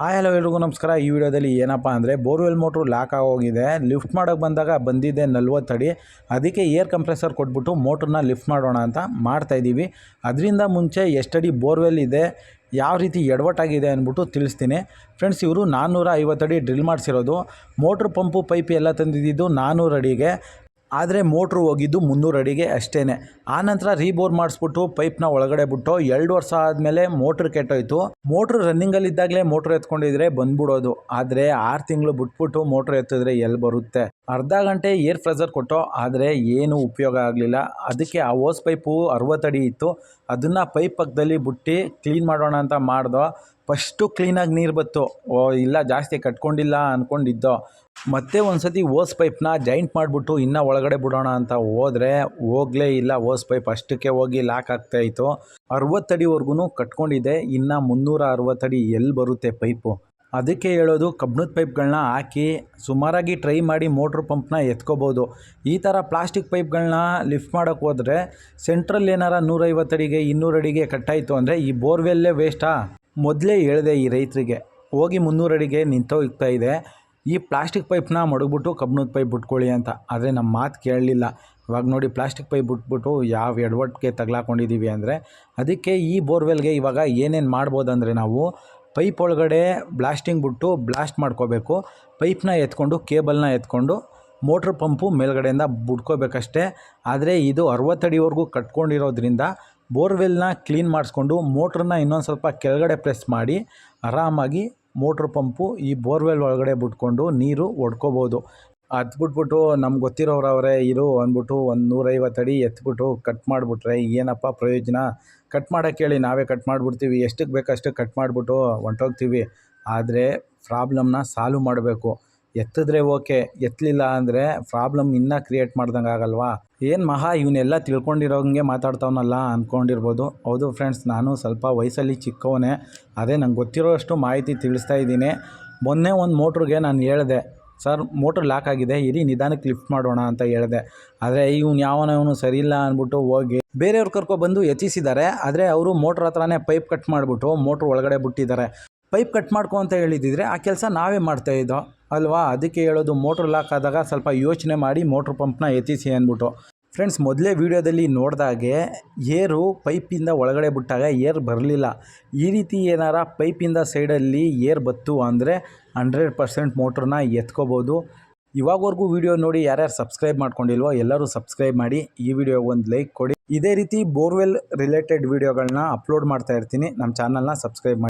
Hi, hello ಎಲ್ರಿಗೂ ನಮಸ್ಕಾರ. ಈ ವಿಡಿಯೋದಲ್ಲಿ ಏನಪ್ಪ ಅಂದರೆ ಬೋರ್ವೆಲ್ ಮೋಟ್ರು ಲಾಕ್ ಆಗೋಗಿದೆ. ಲಿಫ್ಟ್ ಮಾಡೋಕ್ಕೆ ಬಂದಾಗ ಬಂದಿದೆ ಅಡಿ ಅದಕ್ಕೆ ಏರ್ ಕಂಪ್ರೆಸರ್ ಕೊಟ್ಬಿಟ್ಟು ಮೋಟ್ರನ್ನ ಲಿಫ್ಟ್ ಮಾಡೋಣ ಅಂತ ಮಾಡ್ತಾಯಿದ್ದೀವಿ ಅದರಿಂದ ಮುಂಚೆ ಎಷ್ಟಡಿ ಬೋರ್ವೆಲ್ ಇದೆ, ಯಾವ ರೀತಿ ಎಡವಟ್ಟಾಗಿದೆ ಅಂದ್ಬಿಟ್ಟು ತಿಳಿಸ್ತೀನಿ. ಫ್ರೆಂಡ್ಸ್, ಇವರು ನಾನ್ನೂರ ಐವತ್ತಡಿ ಡ್ರಿಲ್ ಮಾಡಿಸಿರೋದು. ಮೋಟ್ರ್ ಪಂಪು ಪೈಪ್ ಎಲ್ಲ ತಂದಿದ್ದು ನಾನ್ನೂರು ಅಡಿಗೆ ಆದರೆ ಮೋಟ್ರು ಹೋಗಿದ್ದು ಮುನ್ನೂರು ಅಡಿಗೆ ಅಷ್ಟೇ ಆನಂತರ ರೀಬೋರ್ ಮಾಡಿಸ್ಬಿಟ್ಟು ಪೈಪ್ನ ಒಳಗಡೆ ಬಿಟ್ಟು ಎರಡು ವರ್ಷ ಆದಮೇಲೆ ಮೋಟ್ರ್ ಕೆಟ್ಟೋಯ್ತು. ಮೋಟ್ರ್ ರನ್ನಿಂಗಲ್ಲಿದ್ದಾಗಲೇ ಮೋಟ್ರ್ ಎತ್ಕೊಂಡಿದ್ರೆ ಬಂದ್ಬಿಡೋದು. ಆದರೆ ಆರು ತಿಂಗಳು ಬಿಟ್ಬಿಟ್ಟು ಮೋಟ್ರ್ ಎತ್ತಿದ್ರೆ ಎಲ್ಲಿ ಬರುತ್ತೆ? ಅರ್ಧ ಗಂಟೆ ಏರ್ ಫ್ರೆಸರ್ ಕೊಟ್ಟು, ಆದರೆ ಏನು ಉಪಯೋಗ ಆಗಲಿಲ್ಲ. ಅದಕ್ಕೆ ಆ ಓಸ್ ಪೈಪು ಅರವತ್ತಡಿ ಇತ್ತು. ಅದನ್ನು ಪೈಪ್ ಪಕ್ಕದಲ್ಲಿ ಬಿಟ್ಟು, ಕ್ಲೀನ್ ಮಾಡೋಣ ಅಂತ ಮಾಡ್ದೋ ಫಸ್ಟು ಕ್ಲೀನಾಗಿ ನೀರು ಬತ್ತು. ಓ, ಇಲ್ಲ, ಜಾಸ್ತಿ ಕಟ್ಕೊಂಡಿಲ್ಲ ಅಂದ್ಕೊಂಡಿದ್ದೋ ಮತ್ತೆ ಒಂದು ಸತಿ ಓಸ್ ಪೈಪ್ನ ಜಾಯಿಂಟ್ ಮಾಡಿಬಿಟ್ಟು ಇನ್ನೂ ಒಳಗಡೆ ಬಿಡೋಣ ಅಂತ ಹೋದರೆ ಹೋಗಲೇ ಇಲ್ಲ. ಓಸ್ ಪೈಪ್ ಅಷ್ಟಕ್ಕೆ ಹೋಗಿ ಲಾಕ್ ಆಗ್ತಾಯಿತ್ತು ಅರವತ್ತಡಿವರೆಗೂ ಕಟ್ಕೊಂಡಿದ್ದೆ ಇನ್ನು ಮುನ್ನೂರ ಅರವತ್ತಡಿ ಎಲ್ಲಿ ಬರುತ್ತೆ ಪೈಪು? ಅದಕ್ಕೆ ಹೇಳೋದು, ಕಬ್ಬಿಣದ ಪೈಪ್ಗಳನ್ನ ಹಾಕಿ ಸುಮಾರಾಗಿ ಟ್ರೈ ಮಾಡಿ ಮೋಟ್ರ್ ಪಂಪ್ನ ಎತ್ಕೋಬೋದು. ಈ ಥರ ಪ್ಲಾಸ್ಟಿಕ್ ಪೈಪ್ಗಳನ್ನ ಲಿಫ್ಟ್ ಮಾಡೋಕ್ಕೆ ಹೋದರೆ ಸೆಂಟ್ರಲ್ ಏನಾರ ನೂರೈವತ್ತಡಿಗೆ ಇನ್ನೂರಡಿಗೆ ಕಟ್ಟಾಯಿತು ಅಂದರೆ ಈ ಬೋರ್ವೆಲ್ಲೇ ವೇಸ್ಟಾ? ಮೊದಲೇ ಹೇಳಿದೆ ಈ ರೈತರಿಗೆ, ಹೋಗಿ ಮುನ್ನೂರು ಅಡಿಗೆ ನಿಂತೋಗ್ತಾ ಇದೆ, ಈ ಪ್ಲಾಸ್ಟಿಕ್ ಪೈಪ್ನ ಮಡಗ್ಬಿಟ್ಟು ಕಬ್ಬಿಣದ ಪೈಪ್ ಬಿಟ್ಕೊಳ್ಳಿ ಅಂತ. ಆದರೆ ನಮ್ಮ ಮಾತು ಕೇಳಲಿಲ್ಲ. ಇವಾಗ ನೋಡಿ ಪ್ಲಾಸ್ಟಿಕ್ ಪೈಪ್ ಬಿಟ್ಬಿಟ್ಟು ಯಾವ ಎಡವಟ್ಟಿಗೆ ತಗ್ಲಾಕೊಂಡಿದ್ದೀವಿ ಅಂದರೆ, ಅದಕ್ಕೆ ಈ ಬೋರ್ವೆಲ್ಗೆ ಇವಾಗ ಏನೇನು ಮಾಡ್ಬೋದಂದರೆ ನಾವು ಪೈಪ್ ಒಳಗಡೆ ಬ್ಲಾಸ್ಟಿಂಗ್ ಬಿಟ್ಟು ಬ್ಲಾಸ್ಟ್ ಮಾಡ್ಕೋಬೇಕು. ಪೈಪ್ನ ಎತ್ಕೊಂಡು, ಕೇಬಲ್ನ ಎತ್ಕೊಂಡು, ಮೋಟ್ರ್ ಪಂಪು ಮೇಲ್ಗಡೆಯಿಂದ ಬಿಡ್ಕೋಬೇಕಷ್ಟೇ ಆದರೆ ಇದು ಅರವತ್ತಡಿವರೆಗೂ ಕಟ್ಕೊಂಡಿರೋದ್ರಿಂದ ಬೋರ್ವೆಲ್ನ ಕ್ಲೀನ್ ಮಾಡಿಸ್ಕೊಂಡು ಮೋಟ್ರನ್ನ ಇನ್ನೊಂದು ಸ್ವಲ್ಪ ಕೆಳಗಡೆ ಪ್ರೆಸ್ ಮಾಡಿ ಆರಾಮಾಗಿ ಮೋಟ್ರ್ ಪಂಪು ಈ ಬೋರ್ವೆಲ್ ಒಳಗಡೆ ಬಿಟ್ಕೊಂಡು ನೀರು ಒಡ್ಕೋಬೋದು. ಅದು ಬಿಟ್ಬಿಟ್ಟು ನಮ್ಗೆ ಗೊತ್ತಿರೋರವರೇ ಇರು, ಅಂದ್ಬಿಟ್ಟು ಒಂದು ನೂರೈವತ್ತು ಅಡಿ ಎತ್ಬಿಟ್ಟು ಕಟ್ ಮಾಡಿಬಿಟ್ರೆ ಏನಪ್ಪ ಪ್ರಯೋಜನ? ಕಟ್ ಮಾಡೋಕ್ಕೆ ಹೇಳಿ, ನಾವೇ ಕಟ್ ಮಾಡಿಬಿಡ್ತೀವಿ. ಎಷ್ಟಕ್ಕೆ ಬೇಕು ಅಷ್ಟಕ್ಕೆ ಕಟ್ ಮಾಡಿಬಿಟ್ಟು ಹೊಂಟೋಗ್ತೀವಿ. ಆದರೆ ಪ್ರಾಬ್ಲಮ್ನ ಸಾಲ್ವ್ ಮಾಡಬೇಕು. ಎತ್ತಿದ್ರೆ ಓಕೆ, ಎತ್ತಲಿಲ್ಲ ಅಂದರೆ ಪ್ರಾಬ್ಲಮ್ ಇನ್ನೂ ಕ್ರಿಯೇಟ್ ಮಾಡ್ದಂಗೆ ಆಗಲ್ವಾ? ಏನು ಮಹಾ ಇವನ್ನೆಲ್ಲ ತಿಳ್ಕೊಂಡಿರೋಂಗೆ ಮಾತಾಡ್ತಾವನಲ್ಲ ಅಂದ್ಕೊಂಡಿರ್ಬೋದು ಹೌದು ಫ್ರೆಂಡ್ಸ್ ನಾನು ಸ್ವಲ್ಪ ವಯಸ್ಸಲ್ಲಿ ಚಿಕ್ಕವನೇ, ಅದೇ ನಂಗೆ ಗೊತ್ತಿರೋಷ್ಟು ಮಾಹಿತಿ ತಿಳಿಸ್ತಾ ಇದ್ದೀನಿ. ಮೊನ್ನೆ ಒಂದು ಮೋಟ್ರಿಗೆ ನಾನು ಹೇಳಿದೆ, ಸರ್, ಮೋಟ್ರ್ ಲಾಕ್ ಆಗಿದೆ, ಇರಿ ನಿಧಾನಕ್ಕೆ ಲಿಫ್ಟ್ ಮಾಡೋಣ ಅಂತ ಹೇಳಿದೆ. ಆದರೆ ಇವ್ನು ಯಾವನ ಇವನು ಸರಿಯಿಲ್ಲ ಅಂದ್ಬಿಟ್ಟು ಹೋಗಿ ಬೇರೆಯವ್ರು ಕರ್ಕೊಬಂದು ಎತ್ತಿಸಿದ್ದಾರೆ ಆದರೆ ಅವರು ಮೋಟ್ರ್ ಹತ್ರನೇ ಪೈಪ್ ಕಟ್ ಮಾಡಿಬಿಟ್ಟು ಮೋಟ್ರ್ ಒಳಗಡೆ ಬಿಟ್ಟಿದ್ದಾರೆ. ಪೈಪ್ ಕಟ್ ಮಾಡ್ಕೊ ಅಂತ ಹೇಳಿದಿದ್ರೆ ಆ ಕೆಲಸ ನಾವೇ ಮಾಡ್ತಾಯಿದ್ದೋ ಅಲ್ವಾ? ಅದಕ್ಕೆ ಹೇಳೋದು ಮೋಟ್ರ್ ಲಾಕ್ ಆದಾಗ ಸ್ವಲ್ಪ ಯೋಚನೆ ಮಾಡಿ ಮೋಟ್ರ್ ಪಂಪ್ನ ಎತ್ತಿಸಿ ಅಂದ್ಬಿಟ್ಟು. ಫ್ರೆಂಡ್ಸ್, ಮೊದಲೇ ವೀಡಿಯೋದಲ್ಲಿ ನೋಡಿದಾಗೆ ಏರು ಪೈಪಿಂದ ಒಳಗಡೆ ಬಿಟ್ಟಾಗ ಏರ್ ಬರಲಿಲ್ಲ. ಈ ರೀತಿ ಏನಾರ ಪೈಪಿಂದ ಸೈಡಲ್ಲಿ ಏರ್ ಬತ್ತು ಅಂದರೆ ಹಂಡ್ರೆಡ್ ಪರ್ಸೆಂಟ್ ಮೋಟ್ರನ್ನ ಎತ್ಕೋಬೋದು. ಇವಾಗವರೆಗೂ ವಿಡಿಯೋ ನೋಡಿ ಯಾರ್ಯಾರು ಸಬ್ಸ್ಕ್ರೈಬ್ ಮಾಡ್ಕೊಂಡಿಲ್ವೋ ಎಲ್ಲರೂ ಸಬ್ಸ್ಕ್ರೈಬ್ ಮಾಡಿ, ಈ ವಿಡಿಯೋಗೆ ಒಂದು ಲೈಕ್ ಕೊಡಿ. ಇದೇ ರೀತಿ ಬೋರ್ವೆಲ್ ರಿಲೇಟೆಡ್ ವೀಡಿಯೋಗಳನ್ನ ಅಪ್ಲೋಡ್ ಮಾಡ್ತಾ ಇರ್ತೀನಿ. ನಮ್ಮ ಚಾನಲ್ನ ಸಬ್ಸ್ಕ್ರೈಬ್ ಮಾಡಿ.